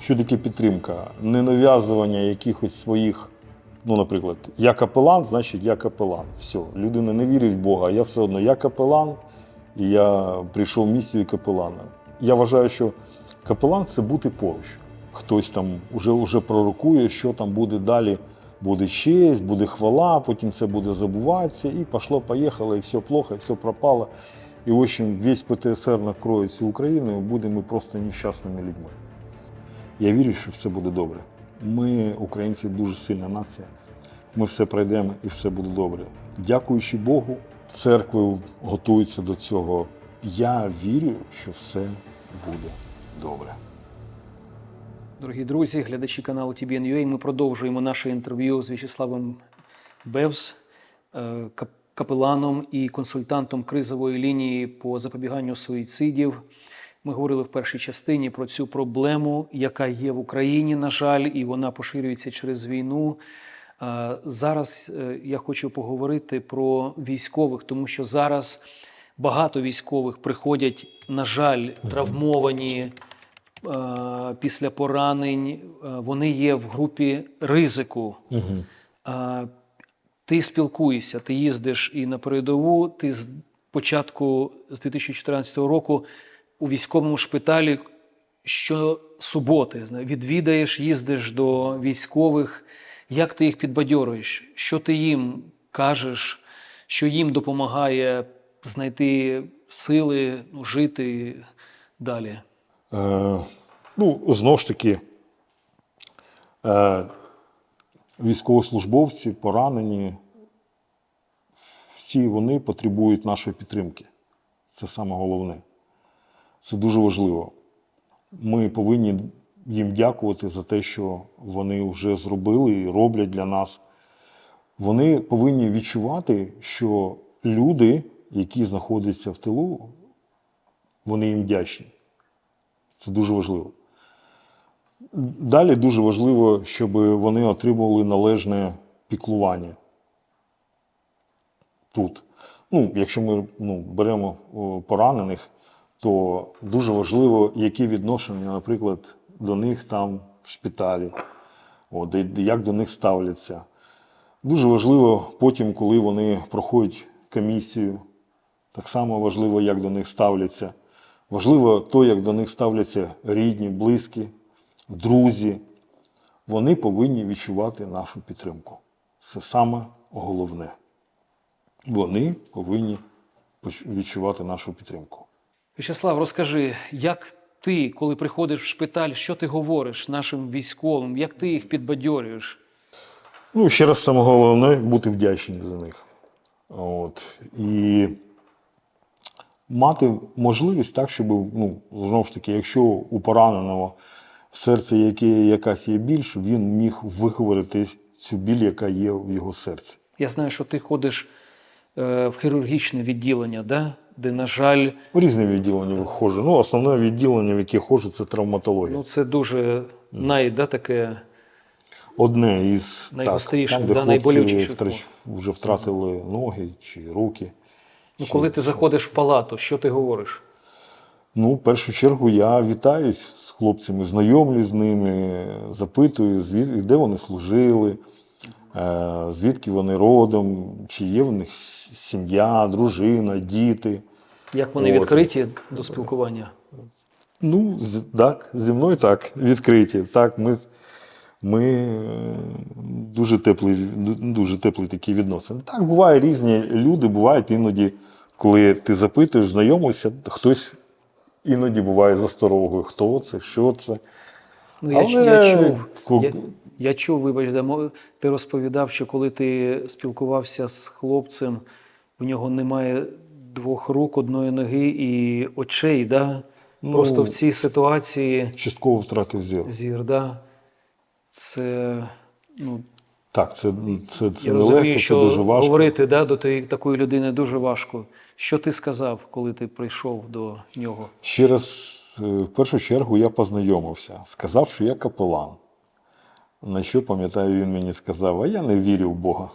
Що таке підтримка? Не нав'язування якихось своїх, ну, наприклад, я капелан, значить я капелан. Все, людина не вірить в Бога, я все одно я капелан, і я прийшов в місію капелана. Я вважаю, що капелан це бути поруч. Хтось там вже, вже пророкує, що там буде далі. Буде честь, буде хвала, потім це буде забуватися, і пішло, поїхало, і все плохо, і все пропало. І в общем, весь ПТСР накроє всю Україну, і будемо просто нещасними людьми. Я вірю, що все буде добре. Ми, українці, дуже сильна нація. Ми все пройдемо і все буде добре. Дякуючи Богу, церкви готуються до цього. Я вірю, що все буде добре. Дорогі друзі, глядачі каналу TBN.UA, ми продовжуємо наше інтерв'ю з В'ячеславом Бевс, е, капеланом і консультантом кризової лінії по запобіганню суїцидів. Ми говорили в першій частині про цю проблему, яка є в Україні, на жаль, і вона поширюється через війну. Е, Зараз е, я хочу поговорити про військових, тому що зараз багато військових приходять, на жаль, травмовані е, після поранень. Вони є в групі ризику. Ти спілкуєшся, ти їздиш і на передову. Ти з початку з 2014 року у військовому шпиталі щосуботи відвідаєш, їздиш до військових. Як ти їх підбадьорюєш? Що ти їм кажеш, що їм допомагає знайти сили ну, жити далі? Е, ну, знову ж таки, е, військовослужбовці, поранені, всі вони потребують нашої підтримки. Це саме головне. Це дуже важливо. Ми повинні їм дякувати за те, що вони вже зробили і роблять для нас. Вони повинні відчувати, що люди, які знаходяться в тилу, вони їм вдячні. Це дуже важливо. Далі дуже важливо, щоб вони отримували належне піклування тут. Ну, якщо ми ну, беремо поранених, то дуже важливо, які відношення, наприклад, до них там в шпиталі, от, і як до них ставляться. Дуже важливо потім, коли вони проходять комісію, так само важливо, як до них ставляться. Важливо то, як до них ставляться рідні, близькі, друзі. Вони повинні відчувати нашу підтримку. Це саме головне. Вони повинні відчувати нашу підтримку. В'ячеслав, розкажи, як ти, коли приходиш в шпиталь, що ти говориш нашим військовим, як ти їх підбадьорюєш? Ну, ще раз саме головне бути вдячним за них. От. І мати можливість так, щоб, ну, знову ж таки, якщо у пораненого в серці яке, якась є біль, щоб він міг виговорити цю біль, яка є в його серці. Я знаю, що ти ходиш е, в хірургічне відділення, да? Де, на жаль, В різні відділення виходжу. Ну, основне відділення, в яке ходжу, це травматологія. ну, це дуже най, да, таке. Одне із де да, хлопці найболючіше. втрач- вже втратили ноги чи руки. Ну, чи- коли ти заходиш в палату, що ти говориш? Ну, в першу чергу я вітаюсь з хлопцями, знайомлюсь з ними, запитую, звід... де вони служили, е, звідки вони родом, чи є в них сім'я, дружина, діти. Як вони От. відкриті до спілкування? Ну, з- так, зі мною так, відкриті. Так, ми, з- ми е, дуже теплі, дуже теплі такі відносини. Так, буває різні люди, бувають іноді, коли ти запитуєш, знайомишся, хтось іноді буває засторогою. Хто це, що це. Ну, я, Але я чув. ко- Я, я чув, вибач, мо- ти розповідав, що коли ти спілкувався з хлопцем, в нього немає двох рук, одної ноги і очей, да? Ну, Просто в цій ситуації Частково втратив зір. зір, да? це, ну, Так, це, це, це я нелегко, розумію, це що дуже важко. говорити да, до тієї- такої людини дуже важко. Що ти сказав, коли ти прийшов до нього? Ще раз, е, в першу чергу, я познайомився, сказав, що я капелан. На що, пам'ятаю, він мені сказав, а я не вірю в Бога.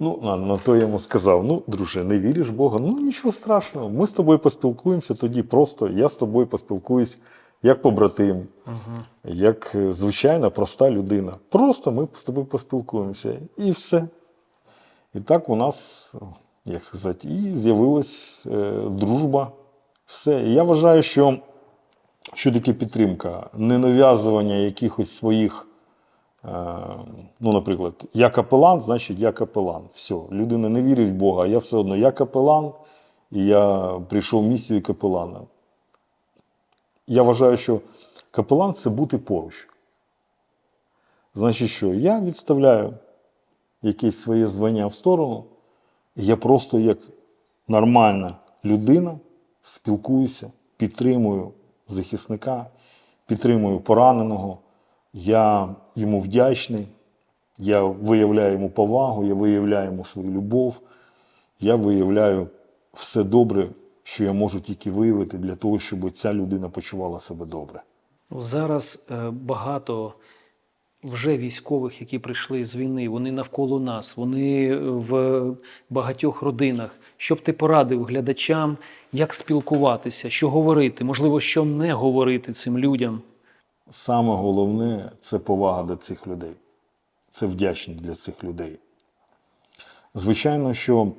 Ну, на, на то я йому сказав: ну, друже, не віриш Бога? Ну, нічого страшного. Ми з тобою поспілкуємося тоді просто, я з тобою поспілкуюсь як побратим, як е, звичайна проста людина. Просто ми з тобою поспілкуємося і все. І так у нас, як сказати, і з'явилась е, дружба. Все. І я вважаю, що, що таке підтримка, не нав'язування якихось своїх. Е, ну, наприклад, я капелан, значить я капелан. Все, людина не вірить в Бога, а я все одно я капелан, і я прийшов в місію капелана. Я вважаю, що капелан це бути поруч. Значить, що я відставляю якесь своє звання в сторону, і я просто як нормальна людина спілкуюся, підтримую захисника, підтримую пораненого. Я йому вдячний, я виявляю йому повагу, я виявляю йому свою любов, я виявляю все добре, що я можу тільки виявити для того, щоб ця людина почувала себе добре. Зараз е, багато вже військових, які прийшли з війни, вони навколо нас, вони в багатьох родинах. Що б ти порадив глядачам, як спілкуватися, що говорити, можливо, що не говорити цим людям? Саме головне це повага до цих людей. Це вдячність для цих людей. Звичайно, що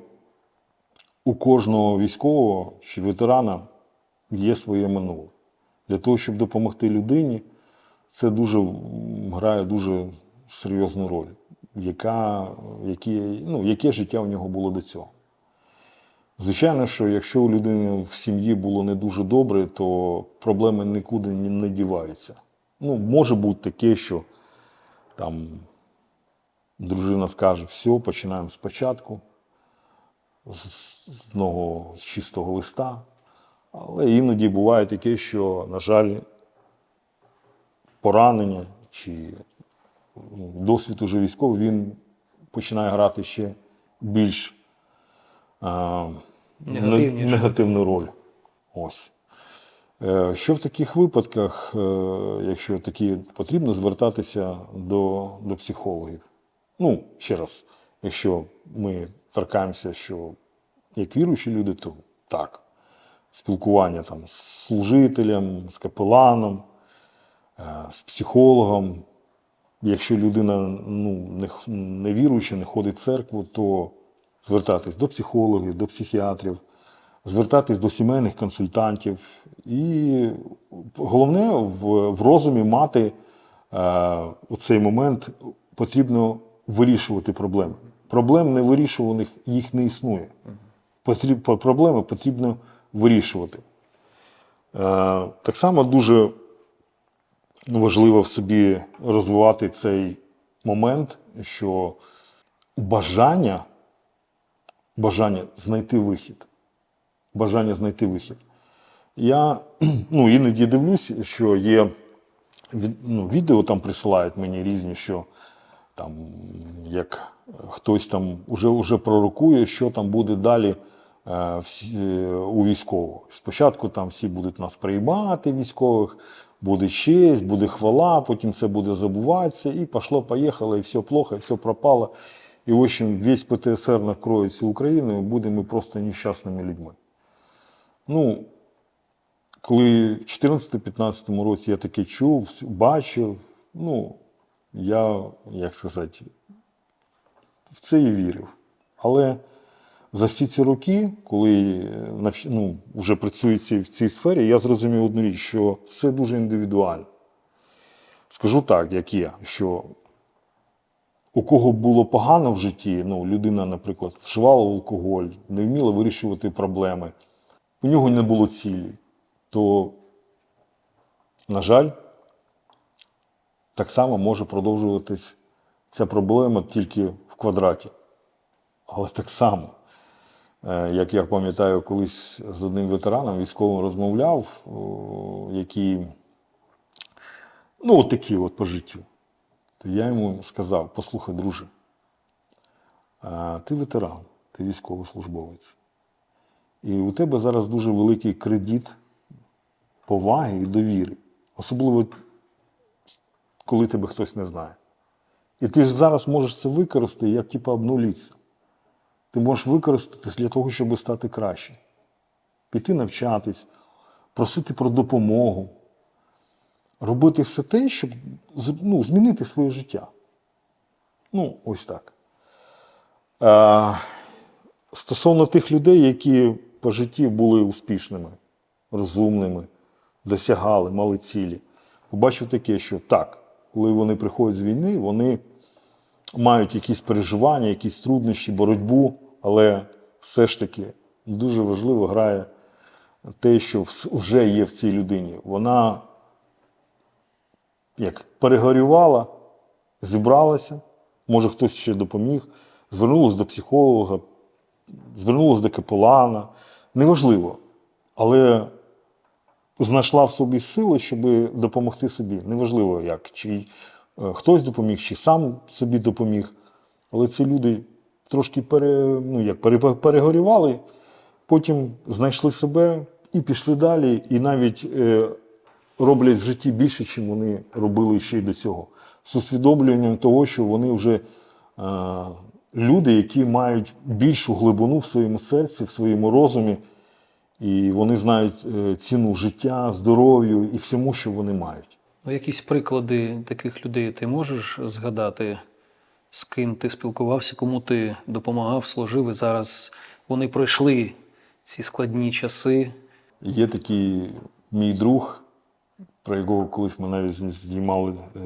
у кожного військового чи ветерана є своє минуле. Для того, щоб допомогти людині, це дуже грає дуже серйозну роль, яка, які, ну, яке життя у нього було до цього. Звичайно, що якщо у людини в сім'ї було не дуже добре, то проблеми нікуди не діваються. Ну, може бути таке, що там дружина скаже, все, починаємо спочатку, з, з нового, з чистого листа. Але іноді буває таке, що, на жаль, поранення чи ну, досвід уже військовий, він починає грати ще більш а, негативну роль. Ось. Е, Що в таких випадках, е, якщо такі потрібно, звертатися до, до психологів? Ну, ще раз, якщо ми торкаємося, що як віруючі люди, то так. Спілкування там, з служителем, з капеланом, е, з психологом. Якщо людина ну, не, не віруюча, не ходить в церкву, то звертатись до психологів, до психіатрів, звертатись до сімейних консультантів. І головне в, в розумі мати е, у цей момент потрібно вирішувати проблеми. Проблем невирішуваних їх не існує. Потріб, проблеми потрібно вирішувати. Е, так само дуже важливо в собі розвивати цей момент, що бажання, бажання знайти вихід. Бажання знайти вихід. Я ну, іноді дивлюсь, що є ну, відео там присилають мені різні, що там як хтось там уже, уже пророкує, що там буде далі е, е, у військового. Спочатку там всі будуть нас приймати військових, буде честь, буде хвала, потім це буде забуватися, і пішло, поїхало, і все плохо, і все пропало. І в общем, весь ПТСР накроється Україною, будемо ми просто нещасними людьми. Ну, коли в 2014-2015 році я таке чув, бачив, ну, я, як сказати, в це і вірив. Але за всі ці роки, коли е, ну, вже працюю в цій сфері, я зрозумів одну річ, що все дуже індивідуально. Скажу так, як є, що у кого було погано в житті, ну, людина, наприклад, вживала алкоголь, не вміла вирішувати проблеми, у нього не було цілі, то, на жаль, так само може продовжуватись ця проблема тільки в квадраті. Але так само, е, як я пам'ятаю, колись з одним ветераном військовим розмовляв, який, ну, от такі от по життю. То я йому сказав: послухай, друже, ти ветеран, ти військовослужбовець. І у тебе зараз дуже великий кредит поваги і довіри. Особливо, коли тебе хтось не знає. І ти ж зараз можеш це використати, як типу, обнулитися. Ти можеш використати для того, щоб стати краще. Піти навчатись, просити про допомогу. робити все те, щоб ну, змінити своє життя. Ну, ось так. Стосовно тих людей, які по житті були успішними, розумними, досягали, мали цілі, побачив таке, що так, коли вони приходять з війни, вони мають якісь переживання, якісь труднощі, боротьбу, але все ж таки дуже важливо грає те, що вже є в цій людині. Вона як перегорювала, зібралася, може хтось ще допоміг, звернулася до психолога, звернулася до капелана. Неважливо. Але знайшла в собі сили, щоб допомогти собі. Неважливо, як, чи е, хтось допоміг, чи сам собі допоміг. Але ці люди трошки пере, ну, як, пере, перегорювали, потім знайшли себе і пішли далі, і навіть е, роблять в житті більше, чим вони робили ще й до цього. З усвідомлюванням того, що вони вже е, люди, які мають більшу глибину в своєму серці, в своєму розумі, і вони знають е, ціну життя, здоров'ю і всьому, що вони мають. Ну, якісь приклади таких людей ти можеш згадати, з ким ти спілкувався, кому ти допомагав, служив, і зараз вони пройшли ці складні часи. Є такий мій друг, про якого колись ми навіть знімали е,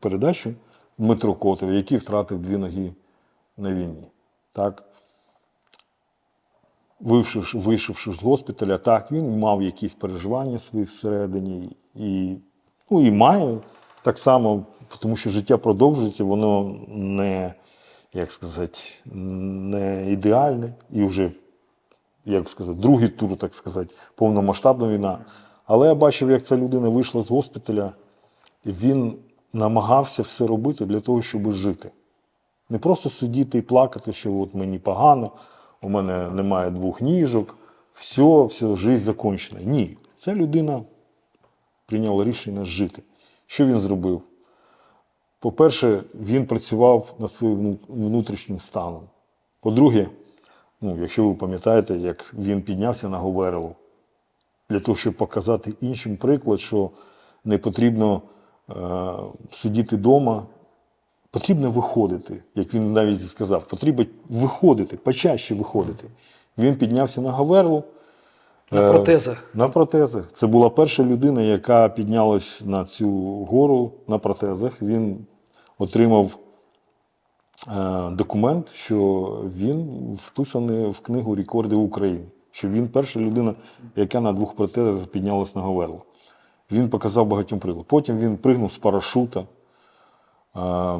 передачу, Дмитро Котов, який втратив дві ноги на війні. Так? Вийшовши, вийшовши з госпіталя, так, він мав якісь переживання свої всередині і, ну, і має так само, тому що життя продовжується, воно не, як сказати, не ідеальне і вже як сказати, другий тур, так сказати, повномасштабна війна. Але я бачив, як ця людина вийшла з госпіталя, і він намагався все робити для того, щоб жити. Не просто сидіти і плакати, що от мені погано, у мене немає двох ніжок, все, все, життя закінчена. Ні, ця людина прийняла рішення жити. Що він зробив? По-перше, він працював над своїм внутрішнім станом. По-друге, ну, якщо ви пам'ятаєте, як він піднявся на Говерлу, для того, щоб показати іншим приклад, що не потрібно е, сидіти вдома, потрібно виходити, як він навіть сказав, потрібно виходити, почаще виходити. Він піднявся на Говерлу. На Е, протезах. На протезах. Це була перша людина, яка піднялась на цю гору на протезах. Він отримав е, документ, що він вписаний в книгу рекордів України. Що він перша людина, яка на двох протезах піднялась на Говерлу. Він показав багатьом приклад. Потім він пригнув з парашута.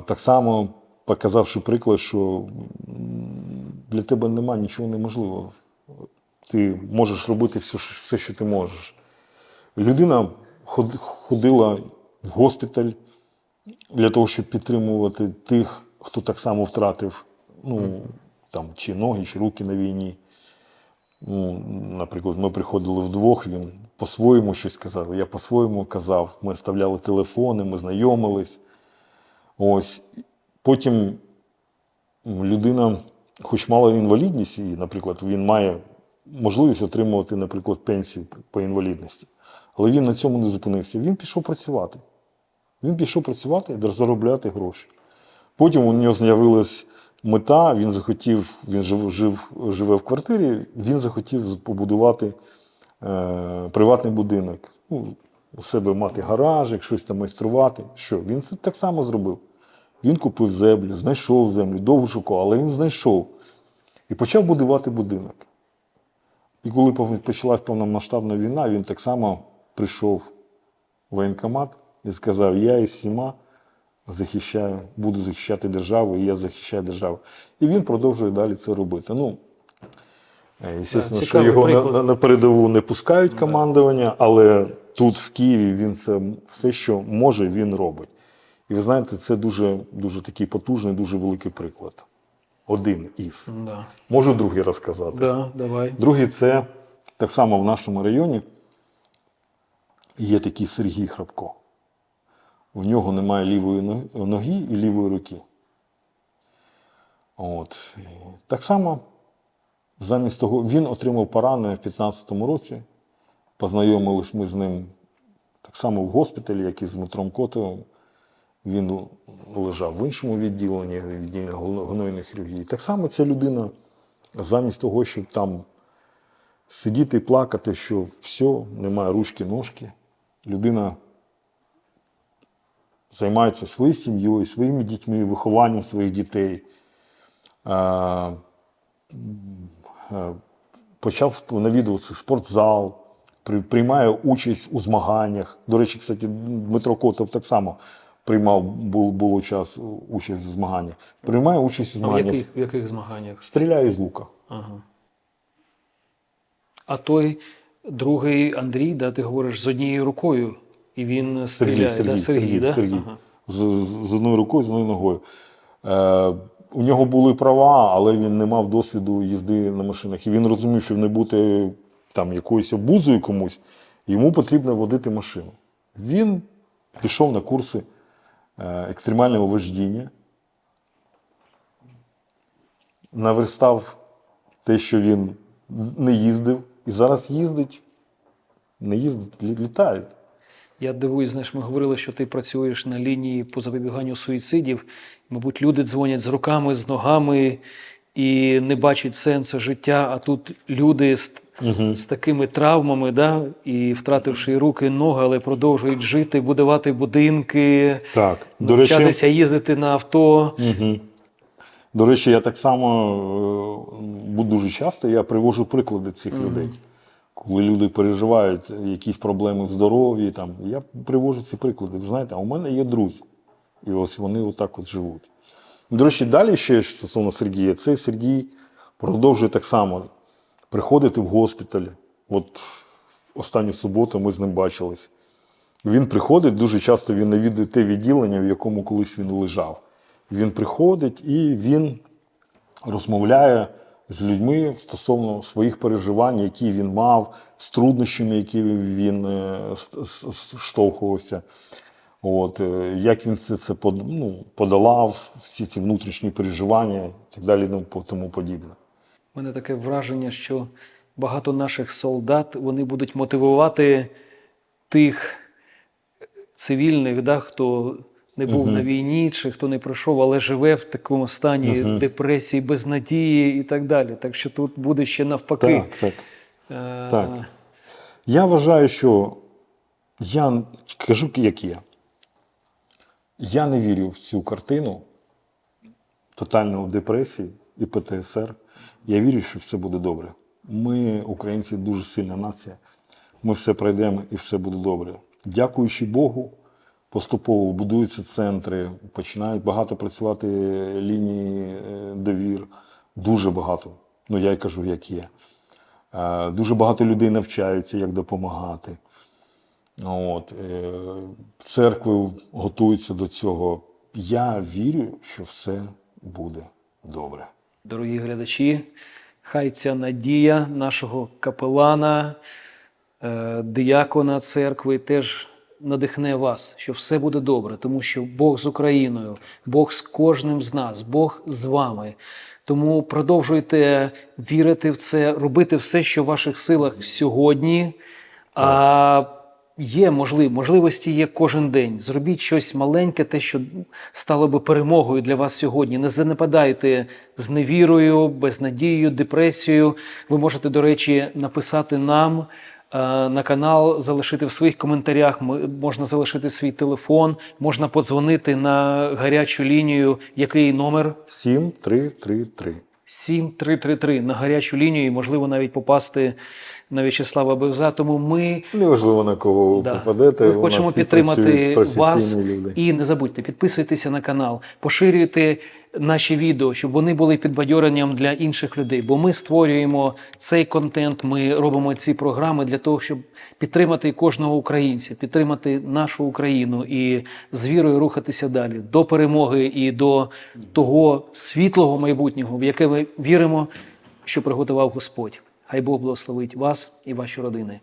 Так само показавши приклад, що для тебе немає нічого неможливого. Ти можеш робити все, все, що ти можеш. Людина ходила в госпіталь для того, щоб підтримувати тих, хто так само втратив ну, там, чи ноги, чи руки на війні. Ну, наприклад, ми приходили вдвох, він по-своєму щось казав, я по-своєму казав. Ми ставляли телефони, ми знайомились. Ось. Потім людина, хоч мала інвалідність, і, наприклад, він має можливість отримувати, наприклад, пенсію по інвалідності. Але він на цьому не зупинився. Він пішов працювати. Він пішов працювати і заробляти гроші. Потім у нього з'явилась мета, він захотів, він жив, жив, живе в квартирі, він захотів побудувати е, приватний будинок. Ну, у себе мати гаражик, щось там майструвати. Що? Він це так само зробив. Він купив землю, знайшов землю, довго шукав, але він знайшов і почав будувати будинок. І коли почалась повномасштабна війна, він так само прийшов в воєнкомат і сказав: Я із всіма захищаю, буду захищати державу, і я захищаю державу. І він продовжує далі це робити. Ну, е, звісно, що його на, на передову не пускають командування, але тут, в Києві, він це все, що може, він робить. І ви знаєте, це дуже, дуже такий потужний, дуже великий приклад. Один із. Да. Можу другий розказати. Да, давай. Другий це так само в нашому районі є такий Сергій Храпко. В нього немає лівої ноги і лівої руки. От. Так само, замість того, він отримав поранення в 2015 році. Познайомились ми з ним так само в госпіталі, як і з Дмитром Котовим. Він лежав в іншому відділенні, відділенні гнойної хірургії. Так само ця людина, замість того, щоб там сидіти і плакати, що все, немає ручки, ножки, людина займається своєю сім'єю, своїми дітьми, вихованням своїх дітей. Почав навідуватися спортзал, приймає участь у змаганнях. До речі, кстати, Дмитро Котов так само приймав бу- було час участь у змаганнях. Приймає участь у А в яких, в яких змаганнях? стріляє з лука. Ага. А той другий Андрій, да, ти говориш, з однією рукою, і він стріляє. Сергій, да? Сергій, да? Сергій. Ага. З, з- з одною рукою, з одною ногою. Е, у нього були права, але він не мав досвіду їзди на машинах. І він розумів, що не бути там якоюсь обузою комусь, йому потрібно водити машину. Він пішов на курси е, екстремального вождіння, наверстав те, що він не їздив, і зараз їздить, не їздить, лі- літає. Я дивуюсь, знаєш, ми говорили, що ти працюєш на лінії по запобіганню суїцидів. Мабуть, люди дзвонять з руками, з ногами і не бачать сенсу життя. А тут люди з, з такими травмами, да, і втративши руки, і ноги, але продовжують жити, будувати будинки, Так, до речі, навчатися їздити на авто. Угу. До речі, я так само е, дуже часто я привожу приклади цих людей. Коли люди переживають якісь проблеми в здоров'ї, там, я привожу ці приклади. Ви знаєте, а у мене є друзі. І ось вони отак от живуть. До речі, далі ще стосовно Сергія, цей Сергій продовжує так само приходити в госпіталь. От останню суботу ми з ним бачились. Він приходить, дуже часто він навідує те відділення, в якому колись він лежав. Він приходить і він розмовляє з людьми стосовно своїх переживань, які він мав, з труднощами, які він е, штовхувався. От, е, як він це, це ну, подолав, всі ці внутрішні переживання і так далі, ну, тому подібне. У мене таке враження, що багато наших солдат вони будуть мотивувати тих цивільних, да, хто не був на війні чи хто не пройшов, але живе в такому стані депресії, безнадії і так далі. Так що тут буде ще навпаки. Так, так. Е, Так. Я вважаю, що я кажу, як є. Я не вірю в цю картину тотальної депресії і ПТСР. Я вірю, що все буде добре. Ми, українці, дуже сильна нація. Ми все пройдемо і все буде добре. Дякуючи Богу, поступово будуються центри, починають багато працювати лінії е, довір. Дуже багато. Ну, я й кажу, як є. Е, Дуже багато людей навчаються, як допомагати. От, е, церкви готуються до цього. Я вірю, що все буде добре. Дорогі глядачі, хай ця надія нашого капелана, е, диякона церкви теж надихне вас, що все буде добре, тому що Бог з Україною, Бог з кожним з нас, Бог з вами. Тому продовжуйте вірити в це, робити все, що в ваших силах сьогодні. А є можлив, можливості є кожен день. Зробіть щось маленьке, те, що стало би перемогою для вас сьогодні. Не занепадайте з невірою, безнадією, депресією. Ви можете, до речі, написати нам е, на канал, залишити в своїх коментарях. Можна залишити свій телефон, можна подзвонити на гарячу лінію. Який номер? 7333. 7333 на гарячу лінію, і можливо навіть попасти на В'ячеслава Бевза. Тому ми Неважливо на кого ви Да. попадете. Ми хочемо підтримати вас люди. і не забудьте підписуйтеся на канал, поширюйте наші відео, щоб вони були підбадьоренням для інших людей. Бо ми створюємо цей контент, ми робимо ці програми для того, щоб підтримати кожного українця, підтримати нашу Україну і з вірою рухатися далі до перемоги і до того світлого майбутнього, в яке ми віримо, що приготував Господь. Хай Бог благословить вас і ваші родини.